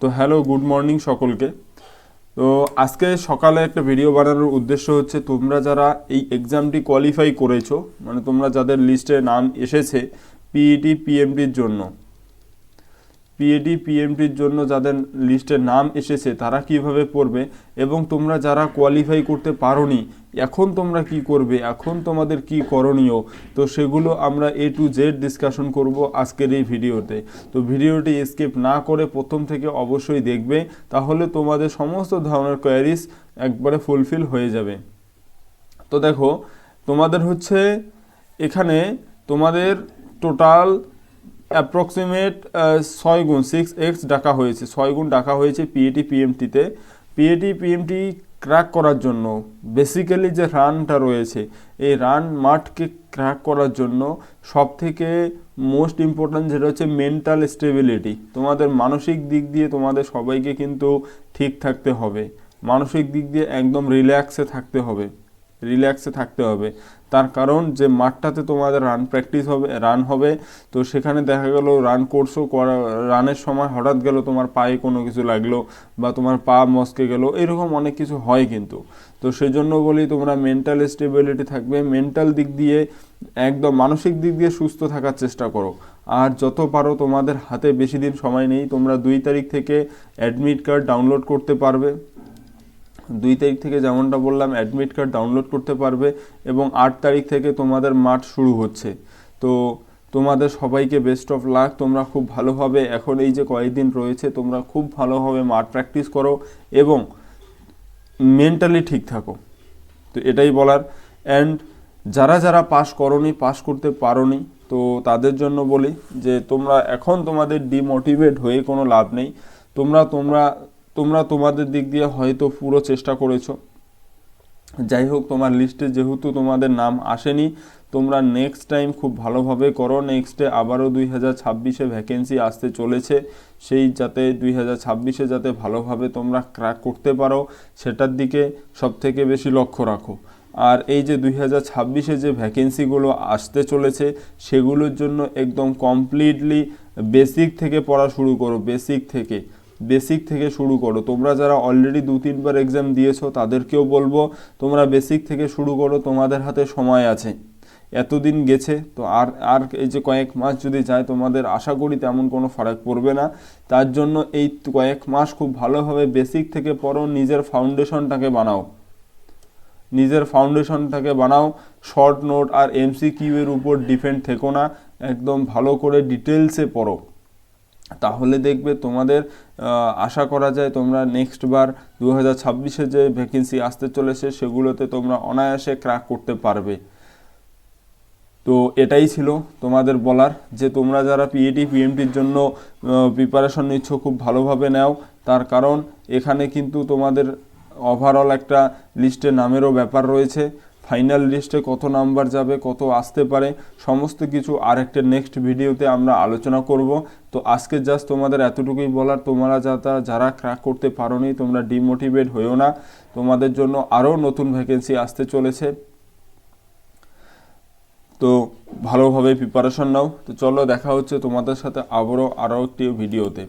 তো hello, good morning সকলকে। তো আজকে সকালে একটা ভিডিও বানানোর উদ্দেশ্য হচ্ছে, তোমরা যারা এই এক্সামটি কোয়ালিফাই করেছ মানে তোমরা যাদের লিস্টে নাম এসেছে E পিইটি পিএমটির জন্য পিএডি পিএমটির জন্য যাদের লিস্টে নাম এসেছে, তারা কীভাবে পড়বে এবং তোমরা যারা কোয়ালিফাই করতে পারোনি, এখন তোমরা কি করবে? এখন তোমাদের কি করণীয়? তো সেগুলো আমরা এ টু জেড ডিসকাশন করব আজকের এই ভিডিওতে। তো ভিডিওটি স্কিপ না করে প্রথম থেকে অবশ্যই দেখবে, তাহলে তোমাদের সমস্ত ধরনের কোয়ারিস একবারে ফুলফিল হয়ে যাবে। তো দেখো, তোমাদের হচ্ছে এখানে তোমাদের টোটাল অ্যাপ্রক্সিমেট ছয় গুণ সিক্স এক্স ডাকা হয়েছে। ছয় গুণ ডাকা হয়েছে পিএটি পিএমটিতে পিএটি পিএমটি ক্র্যাক করার জন্য বেসিক্যালি যে রানটা রয়েছে, এই রান মাঠকে ক্র্যাক করার জন্য সব থেকে মোস্ট ইম্পর্ট্যান্ট যেটা হচ্ছে মেন্টাল স্টেবিলিটি তোমাদের মানসিক দিক দিয়ে তোমাদের সবাইকে কিন্তু ঠিক থাকতে হবে। মানসিক দিক দিয়ে একদম রিল্যাক্সে থাকতে হবে। রিল্যাক্সে থাকতে হবে। তার কারণ যে মাঠটাতে তোমাদের রান প্র্যাকটিস হবে রান হবে, তো সেখানে দেখা গেল রান করছ করা রানের সময় হঠাৎ গেল তোমার পায়ে কোনো কিছু লাগল বা তোমার পা মস্কে গেল, এরকম অনেক কিছু হয় কিন্তু। তো সেই জন্য বলি তোমরা মেন্টাল স্টেবিলিটি থাকবে মেন্টাল দিক দিয়ে একদম মানসিক দিক দিয়ে সুস্থ থাকার চেষ্টা করো। আর যত পারো তোমাদের হাতে বেশি দিন সময় নেই, তোমরা দুই তারিখ থেকে অ্যাডমিট কার্ড ডাউনলোড করতে পারবে। দুই তারিখ থেকে যেমনটা বললাম অ্যাডমিট কার্ড ডাউনলোড করতে পারবে এবং আট তারিখ থেকে তোমাদের মাঠ শুরু হচ্ছে। তো তোমাদের সবাইকে বেস্ট অফ লাক তোমরা খুব ভালোভাবে এখন এই যে কয়েকদিন রয়েছে, তোমরা খুব ভালোভাবে মাঠ প্র্যাকটিস করো এবং মেন্টালি ঠিক থাকো। তো এটাই বলার। অ্যান্ড যারা যারা পাস করনি পাস করতে পারোনি, তো তাদের জন্য বলি যে তোমরা এখন তোমাদের ডিমোটিভেট হয়ে কোনো লাভ নেই। তোমরা তোমরা তোমরা তোমাদের দিক দিয়ে হয়তো পুরো চেষ্টা করেছ। যাই হোক তোমার লিস্টে যেহেতু তোমাদের নাম আসেনি, তোমরা নেক্সট টাইম খুব ভালোভাবে করো। নেক্সটে আবারও দুই হাজার ছাব্বিশে ভ্যাকেন্সি আসতে চলেছে। সেই যাতে দুই হাজার ছাব্বিশে যাতে ভালোভাবে তোমরা ক্র্যাক করতে পারো, সেটার দিকে সব থেকে বেশি লক্ষ্য রাখো। আর এই যে দুই হাজার ছাব্বিশে যে ভ্যাকেন্সিগুলো আসতে চলেছে, সেগুলোর জন্য একদম কমপ্লিটলি বেসিক থেকে পড়া শুরু করো বেসিক থেকে। বেসিক থেকে শুরু করো। তোমরা যারা অলরেডি দু, তিনবার এক্সাম দিয়েছ, তাদেরকেও বলব, তোমরা বেসিক থেকে শুরু করো, তোমাদের হাতে সময় আছে। এতদিন গেছে, তো আর আর এই যে কয়েক মাস যদি যায়, তোমাদের আশা করি তেমন কোনো ফারাক পড়বে না। তার জন্য এই কয়েক মাস খুব ভালোভাবে বেসিক থেকে পড়ো, নিজের ফাউন্ডেশনটাকে বানাও। নিজের ফাউন্ডেশনটাকে বানাও। শর্ট নোট আর এমসি কিউয়ের উপর ডিপেন্ড থেকো না। একদম ভালো করে ডিটেলসে পড়ো। তাহলে দেখবে তোমাদের আশা করা যায় তোমরা নেক্সট বার দু হাজার ছাব্বিশে যে ভ্যাকেন্সি আসতে চলেছে সেগুলোতে তোমরা অনায়াসে ক্র্যাক করতে পারবে। তো এটাই ছিল তোমাদের বলার যে তোমরা যারা পিএটি পিএমটির জন্য প্রিপারেশন নিচ্ছ খুব ভালোভাবে নাও। তার কারণ এখানে কিন্তু তোমাদের ওভারঅল একটা লিস্টে নামেরও ব্যাপার রয়েছে। ফাইনাল লিস্টে কত নাম্বার যাবে, কত আসতে পারে, সমস্ত কিছু আরেকটা নেক্সট ভিডিওতে আমরা আলোচনা করব। তো আজকে জাস্ট তোমাদের এতটুকুই বলার, তোমরা যারা যারা ক্র্যাক করতে পারোনি, তোমরা ডিমোটিভেট হয়েও না। তোমাদের জন্য আরও নতুন ভ্যাকেন্সি আসতে চলেছে। তো ভালোভাবে প্রিপারেশন নাও। তো চলো দেখা হচ্ছে তোমাদের সাথে আবারও, আরও একটি ভিডিওতে।